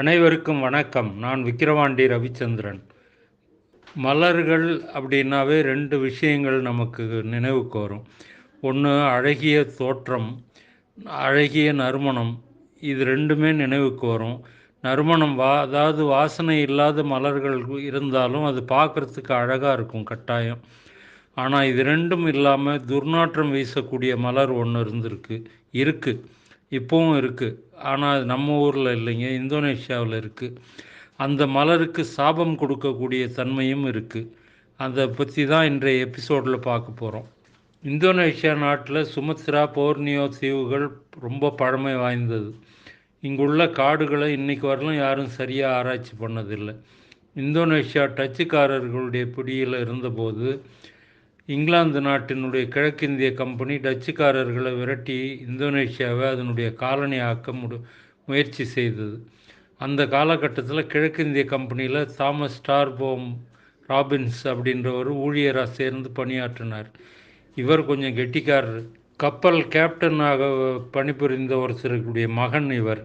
அனைவருக்கும் வணக்கம். நான் விக்கிரவாண்டி ரவிச்சந்திரன். மலர்கள் அப்படின்னாவே ரெண்டு விஷயங்கள் நமக்கு நினைவுக்கு வரும். ஒன்று அழகிய தோற்றம் அழகிய நறுமணம். இது ரெண்டுமே நினைவுக்கு வரும். நறுமணம் வா அதாவது வாசனை இல்லாத மலர்கள் இருந்தாலும் அது பார்க்குறதுக்கு அழகாக இருக்கும் கட்டாயம். ஆனால் இது ரெண்டும் இல்லாமல் துர்நாற்றம் வீசக்கூடிய மலர் ஒன்று இருந்திருக்கு இருக்குது இப்போவும் இருக்குது ஆனால் அது நம்ம ஊரில் இல்லைங்க இந்தோனேஷியாவில் இருக்குது அந்த மலருக்கு சாபம் கொடுக்கக்கூடிய தன்மையும் இருக்குது அதை பற்றி தான் இன்றைய எபிசோடில் பார்க்க போகிறோம் இந்தோனேஷியா நாட்டில் சுமத்ரா போர்னியோ தீவுகள் ரொம்ப பழமை வாய்ந்தது. இங்குள்ள காடுகளை இன்றைக்கு வரலும் யாரும் சரியாக ஆராய்ச்சி பண்ணதில்லை. இந்தோனேஷியா டச்சுக்காரர்களுடைய பிடியில் இருந்தபோது இங்கிலாந்து நாட்டினுடைய கிழக்கிந்திய கம்பெனி டச்சுக்காரர்களை விரட்டி இந்தோனேஷியாவை அதனுடைய காலனி ஆக்க முடி முயற்சி செய்தது. அந்த காலகட்டத்தில் கிழக்கிந்திய கம்பெனியில் தாமஸ் ஸ்டார்போம் ராபின்ஸ் அப்படின்றவர் ஊழியராக சேர்ந்து பணியாற்றினார். இவர் கொஞ்சம் கெட்டிக்காரர். கப்பல் கேப்டனாக பணிபுரிந்த ஒருத்தருக்குடைய மகன் இவர்.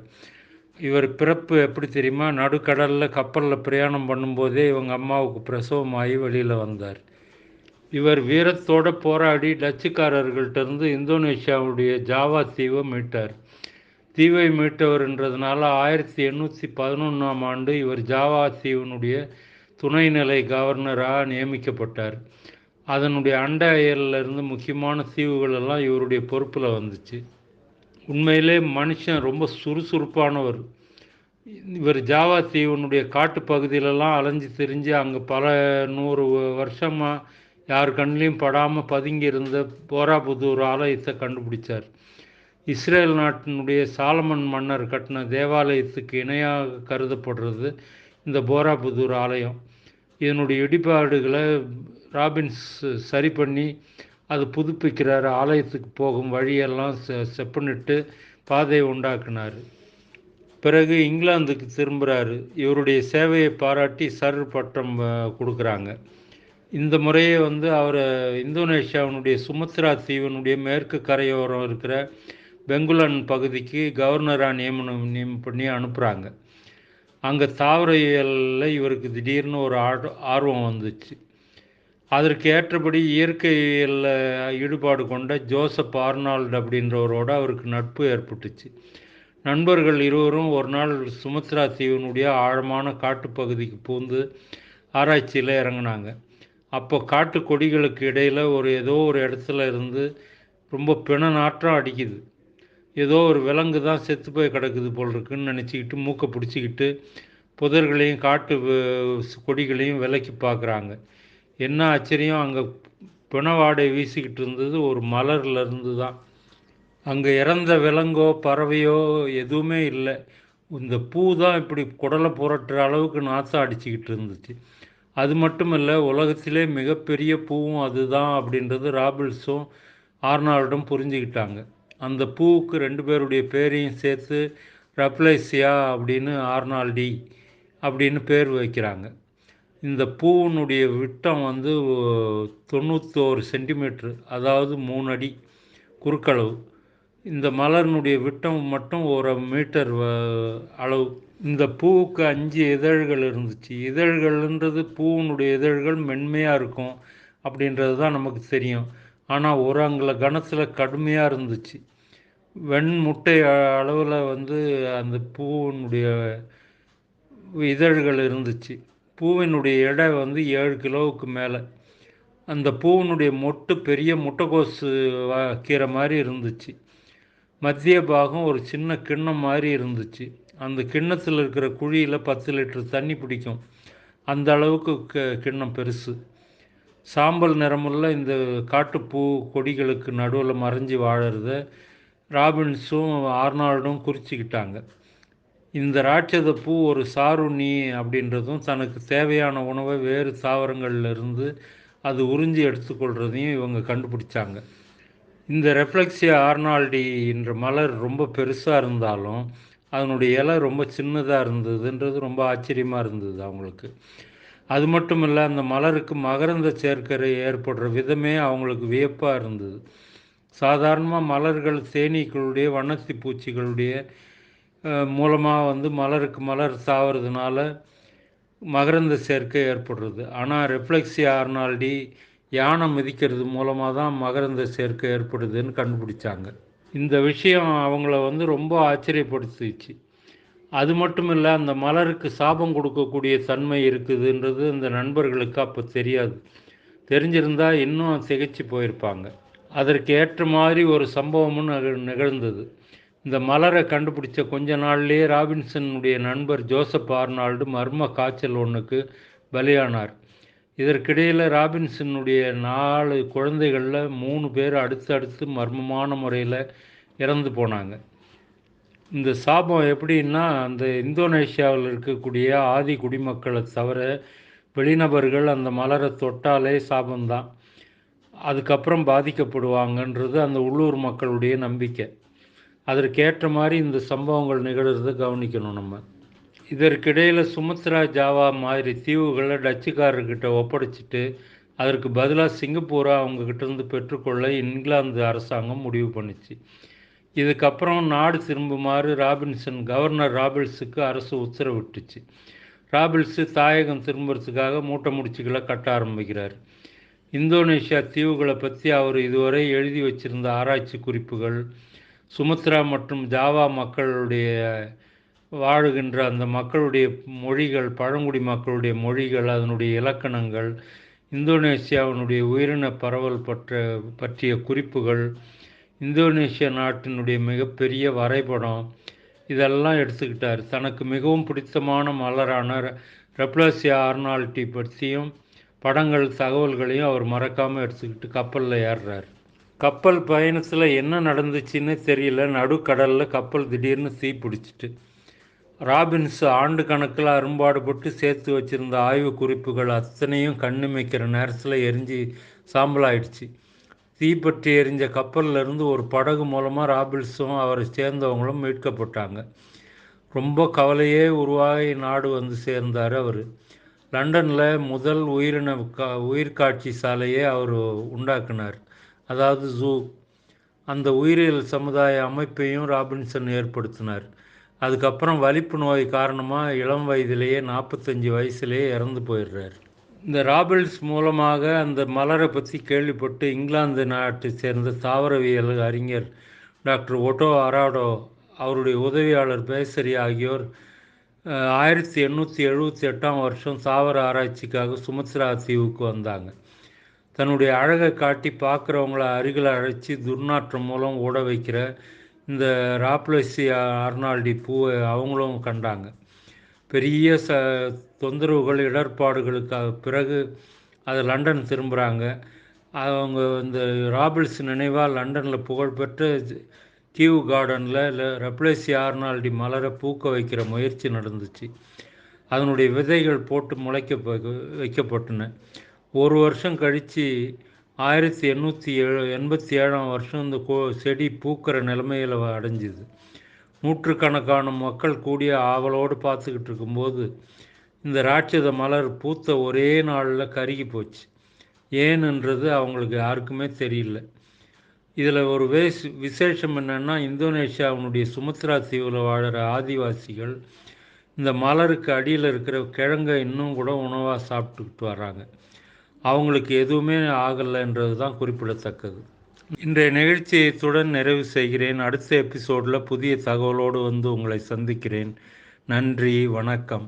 இவர் பிறப்பு எப்படி தெரியுமா? நடுக்கடலில் கப்பலில் பிரயாணம் பண்ணும்போதே இவங்க அம்மாவுக்கு பிரசவமாகி வெளியில் வந்தார். இவர் வீரத்தோடு போராடி டச்சுக்காரர்கள்ட்டிருந்து இந்தோனேஷியாவுடைய ஜாவா தீவை மீட்டார். தீவை மீட்டவர்ன்றதுனால ஆயிரத்தி எண்ணூற்றி பதினொன்றாம் ஆண்டு இவர் ஜாவா தீவினுடைய துணைநிலை கவர்னராக நியமிக்கப்பட்டார். அதனுடைய அண்ட இருந்து முக்கியமான தீவுகளெல்லாம் இவருடைய பொறுப்பில் வந்துச்சு. உண்மையிலே மனுஷன் ரொம்ப சுறுசுறுப்பானவர். இவர் ஜாவா தீவனுடைய காட்டு பகுதியிலலாம் அலைஞ்சு திரிஞ்சு அங்கே பல நூறு வருஷமாக யார் கண்ணிலையும் படாமல் பதுங்கி இருந்த போராபுதூர் ஆலயத்தை கண்டுபிடிச்சார். இஸ்ரேல் நாட்டினுடைய சாலமன் மன்னர் கட்டின தேவாலயத்துக்கு இணையாக கருதப்படுறது இந்த போராபுதூர் ஆலயம். இதனுடைய இடிபாடுகளை ராபின்ஸ் சரி பண்ணி அது புதுப்பிக்கிறார். ஆலயத்துக்கு போகும் வழியெல்லாம் செ செப்பனிட்டு பாதையை உண்டாக்குனார். பிறகு இங்கிலாந்துக்கு திரும்புகிறாரு இவருடைய சேவையை பாராட்டி சர் பட்டம் கொடுக்குறாங்க. இந்த முறையை வந்து அவர் இந்தோனேஷியாவினுடைய சுமத்ரா தீவினுடைய மேற்கு கரையோரம் இருக்கிற பெங்குலன் பகுதிக்கு கவர்னராக நியமனம் நியமனம் பண்ணி அனுப்புகிறாங்க அங்கே தாவரவியலில் இவருக்கு திடீர்னு ஒரு ஆர்வம் வந்துச்சு. அதற்கு ஏற்றபடி இயற்கையில் ஈடுபாடு கொண்ட ஜோசப் ஆர்னால்டு அப்படின்றவரோட அவருக்கு நட்பு ஏற்பட்டுச்சு. நண்பர்கள் இருவரும் ஒரு நாள் சுமத்ரா தீவினுடைய ஆழமான காட்டுப்பகுதிக்கு பூந்து ஆராய்ச்சியில் இறங்கினாங்க. அப்போ காட்டு கொடிகளுக்கு இடையில் ஒரு ஏதோ ஒரு இடத்துல இருந்து ரொம்ப பிண நாற்றம் அடிக்குது. ஏதோ ஒரு விலங்கு தான் செத்து போய் கிடக்குது போல் இருக்குன்னு நினச்சிக்கிட்டு மூக்கை பிடிச்சிக்கிட்டு புதர்களையும் காட்டு கொடிகளையும் விலைக்கு பார்க்குறாங்க. என்ன ஆச்சரியம் அங்கே பிணவாடை வீசிக்கிட்டு இருந்தது ஒரு மலர்லேருந்து தான். அங்கே இறந்த விலங்கோ பறவையோ எதுவுமே இல்லை. இந்த பூ தான் இப்படி குடலை புரட்டுற அளவுக்கு நாற்றம் அடிச்சுக்கிட்டு இருந்துச்சு. அது மட்டும் இல்லை உலகத்திலே மிகப்பெரிய பூவும் அதுதான் அப்படின்றது ராபிள்ஸும் ஆர்னால்டும் புரிஞ்சுக்கிட்டாங்க. அந்த பூவுக்கு ரெண்டு பேருடைய பேரையும் சேர்த்து ரப்ளைசியா அப்படின்னு ஆர்னால்டி அப்படின்னு பேர் வைக்கிறாங்க. இந்த பூவினுடைய விட்டம் வந்து தொண்ணூற்றோரு சென்டிமீட்ரு அதாவது மூணு அடி குறுக்களவு. இந்த மலரினுடைய விட்டம் மட்டும் ஒரு மீட்டர் அளவு. இந்த பூவுக்கு அஞ்சு இதழ்கள் இருந்துச்சு. இதழ்கள்ன்றது பூவினுடைய இதழ்கள் மென்மையாக இருக்கும் அப்படின்றது தான் நமக்கு தெரியும். ஆனால் ஒரு அங்கில கணத்தில் கடுமையாக இருந்துச்சு. வெண் முட்டை அளவில் வந்து அந்த பூவினுடைய இதழ்கள் இருந்துச்சு. பூவினுடைய எடை வந்து ஏழு கிலோவுக்கு மேலே. அந்த பூவினுடைய மொட்டு பெரிய முட்டைக்கோசு கீரை மாதிரி இருந்துச்சு. மத்திய பாகம் ஒரு சின்ன கிண்ணம் மாதிரி இருந்துச்சு. அந்த கிண்ணத்தில் இருக்கிற குழியில் பத்து லிட்டர் தண்ணி பிடிக்கும். அந்த அளவுக்கு க கிண்ணம் பெருசு. சாம்பல் நிறமுள்ள இந்த காட்டுப்பூ கொடிகளுக்கு நடுவில் மறைஞ்சி வாழறத ராபின்ஸும் ஆர்னால்டும் குறிச்சிக்கிட்டாங்க. இந்த ராட்சத பூ ஒரு சாருண்ணி அப்படின்றதும் தனக்கு தேவையான உணவை வேறு தாவரங்கள்லேருந்து அது உறிஞ்சி எடுத்துக்கொள்கிறதையும் இவங்க கண்டுபிடிச்சாங்க. இந்த ரெஃப்ளெக்ஸியா ஆர்னால்டி என்ற மலர் ரொம்ப பெருசாக இருந்தாலும் அதனுடைய இலை ரொம்ப சின்னதாக இருந்ததுன்றது ரொம்ப ஆச்சரியமாக இருந்தது அவங்களுக்கு. அது மட்டும் இல்லை அந்த மலருக்கு மகரந்த சேர்க்கரை ஏற்படுற விதமே அவங்களுக்கு வியப்பாக இருந்தது. சாதாரணமாக மலர்கள் தேனீக்களுடைய வண்ணத்தி பூச்சிகளுடைய மூலமாக வந்து மலருக்கு மலர் சாவறதுனால மகரந்த சேர்க்கை ஏற்படுறது. ஆனால் ரெஃப்ளெக்ஸி ஆர்னால்டி யானை மிதிக்கிறது மூலமாக தான் மகரந்த சேர்க்கை ஏற்படுதுன்னு கண்டுபிடிச்சாங்க. இந்த விஷயம் அவங்கள வந்து ரொம்ப ஆச்சரியப்படுத்திச்சு. அது மட்டும் இல்லை அந்த மலருக்கு சாபம் கொடுக்கக்கூடிய தன்மை இருக்குதுன்றது இந்த நண்பர்களுக்கு அப்போ தெரியாது. தெரிஞ்சிருந்தால் இன்னும் திகைச்சு போயிருப்பாங்க. அதற்கு ஏற்ற மாதிரி ஒரு சம்பவமும் நிகழ் நிகழ்ந்தது. இந்த மலரை கண்டுபிடிச்ச கொஞ்ச நாள்லேயே ராபின்சனுடைய நண்பர் ஜோசப் ஆர்னால்டு மர்ம காய்ச்சல் ஒன்றுக்கு பலியானார். இதற்கிடையில் ராபின்சனுடைய நாலு குழந்தைகளில் மூணு பேர் அடுத்து அடுத்து மர்மமான முறையில் இறந்து போனாங்க. இந்த சாபம் எப்படின்னா அந்த இந்தோனேஷியாவில் இருக்கக்கூடிய ஆதி குடிமக்களை தவிர வெளிநபர்கள் அந்த மலரை தொட்டாலே சாபம்தான். அதுக்கப்புறம் பாதிக்கப்படுவாங்கன்றது அந்த உள்ளூர் மக்களுடைய நம்பிக்கை. அதற்கேற்ற மாதிரி இந்த சம்பவங்கள் நிகழ்கிறத கவனிக்கணும் நம்ம. இதற்கிடையில் சுமத்ரா ஜாவா மாதிரி தீவுகளை டச்சுக்காரர்கிட்ட ஒப்படைச்சிட்டு அதற்கு பதிலாக சிங்கப்பூரை அவங்கக்கிட்டேருந்து பெற்றுக்கொள்ள இங்கிலாந்து அரசாங்கம் முடிவு பண்ணிச்சு. இதுக்கப்புறம் நாடு திரும்புமாறு ராபின்சன் கவர்னர் ராபிள்ஸுக்கு அரசு உத்தரவிட்டுச்சு. ராபிள்ஸு தாயகம் திரும்புறதுக்காக மூட்டை முடிச்சுக்களை கட்ட ஆரம்பிக்கிறார். இந்தோனேஷியா தீவுகளை பற்றி அவர் இதுவரை எழுதி வச்சிருந்த ஆராய்ச்சி குறிப்புகள் சுமத்ரா மற்றும் ஜாவா மக்களுடைய வாழுகின்ற அந்த மக்களுடைய மொழிகள் பழங்குடி மக்களுடைய மொழிகள் அதனுடைய இலக்கணங்கள் இந்தோனேசியாவினுடைய உயிரின பரவல் பற்ற பற்றிய குறிப்புகள் இந்தோனேஷியா நாட்டினுடைய மிகப்பெரிய வரைபடம் இதெல்லாம் எடுத்துக்கிட்டார். தனக்கு மிகவும் பிடித்தமான மலரான ரெப்ளாசியா ஆர்னால்டி பற்றியும் படங்கள் தகவல்களையும் அவர் மறக்காமல் எடுத்துக்கிட்டு கப்பலில் ஏறுறார். கப்பல் பயணத்தில் என்ன நடந்துச்சுன்னு தெரியல. நடுக்கடலில் கப்பல் திடீர்னு தீ பிடிச்சிட்டு. ராபின்ஸ் ஆண்டு கணக்கில் அரும்பாடுபட்டு சேர்த்து வச்சுருந்த ஆய்வு குறிப்புகள் அத்தனையும் கண்ணுமைக்கிற நேரத்தில் எரிஞ்சு சாம்பலாயிடுச்சு. தீப்பற்றி எரிஞ்ச கப்பல்லேருந்து ஒரு படகு மூலமாக ராபின்ஸும் அவரை சேர்ந்தவங்களும் மீட்கப்பட்டாங்க. ரொம்ப கவலையே உருவாகி நாடு வந்து சேர்ந்தார் அவர். லண்டனில் முதல் உயிரின கா உயிர்காட்சி சாலையே அவர் உண்டாக்குனார். அதாவது ஜூ. அந்த உயிரியல் சமுதாய அமைப்பையும் ராபின்சன் ஏற்படுத்தினார். அதுக்கப்புறம் வலிப்பு நோய் காரணமாக இளம் வயதிலேயே நாற்பத்தஞ்சு வயசுலேயே இறந்து போயிடுறார். இந்த ராபிள்ஸ் மூலமாக அந்த மலரை பற்றி கேள்விப்பட்டு இங்கிலாந்து நாட்டை சேர்ந்த தாவரவியல் அறிஞர் டாக்டர் ஒட்டோ அராடோ அவருடைய உதவியாளர் பேசரி ஆகியோர் ஆயிரத்தி எண்ணூற்றி எழுபத்தி எட்டாம் வருஷம் தாவர ஆராய்ச்சிக்காக சுமத்ரா தீவுக்கு வந்தாங்க. தன்னுடைய அழகை காட்டி பார்க்குறவங்கள அருகில் அழைச்சி துர்நாற்றம் மூலம் ஓட வைக்கிற இந்த ராப்ளசி அர்னால்டி பூவை அவங்களும் கண்டாங்க. பெரிய ச தொந்தரவுகள் இடர்பாடுகளுக்கு பிறகு அது லண்டன் திரும்புகிறாங்க அவங்க இந்த ராபிள்ஸ் நினைவாக லண்டனில் புகழ்பெற்ற கியூ கார்டனில் இல்லை ரெப்ளேசி ஆர்னால்டி மலரை பூக்க வைக்கிற முயற்சி நடந்துச்சு. அதனுடைய விதைகள் போட்டு முளைக்க வைக்கப்பட்டன. ஒரு வருஷம் கழித்து ஆயிரத்தி எண்ணூற்றி ஏழு எண்பத்தி ஏழாம் வருஷம் இந்த கோ செடி பூக்கிற நிலைமையில் அடைஞ்சிது. நூற்றுக்கணக்கான மக்கள் கூடிய ஆவலோடு பார்த்துக்கிட்டு இருக்கும்போது இந்த ராட்சத மலர் பூத்த ஒரே நாளில் கருகி போச்சு. ஏன்ன்றது அவங்களுக்கு யாருக்குமே தெரியல. இதில் ஒரு வேஸ் விசேஷம் என்னென்னா இந்தோனேஷியாவினுடைய சுமத்ரா தீவில் வாழற ஆதிவாசிகள் இந்த மலருக்கு அடியில் இருக்கிற கிழங்கை இன்னும் கூட உணவாக சாப்பிட்டுக்கிட்டு வராங்க அவங்களுக்கு எதுவுமே ஆகலைன்றது தான் குறிப்பிடத்தக்கது. இன்றைய நிகழ்ச்சியை இத்துடன் நிறைவு செய்கிறேன். அடுத்த எபிசோடில் புதிய தகவலோடு வந்து உங்களை சந்திக்கிறேன். நன்றி வணக்கம்.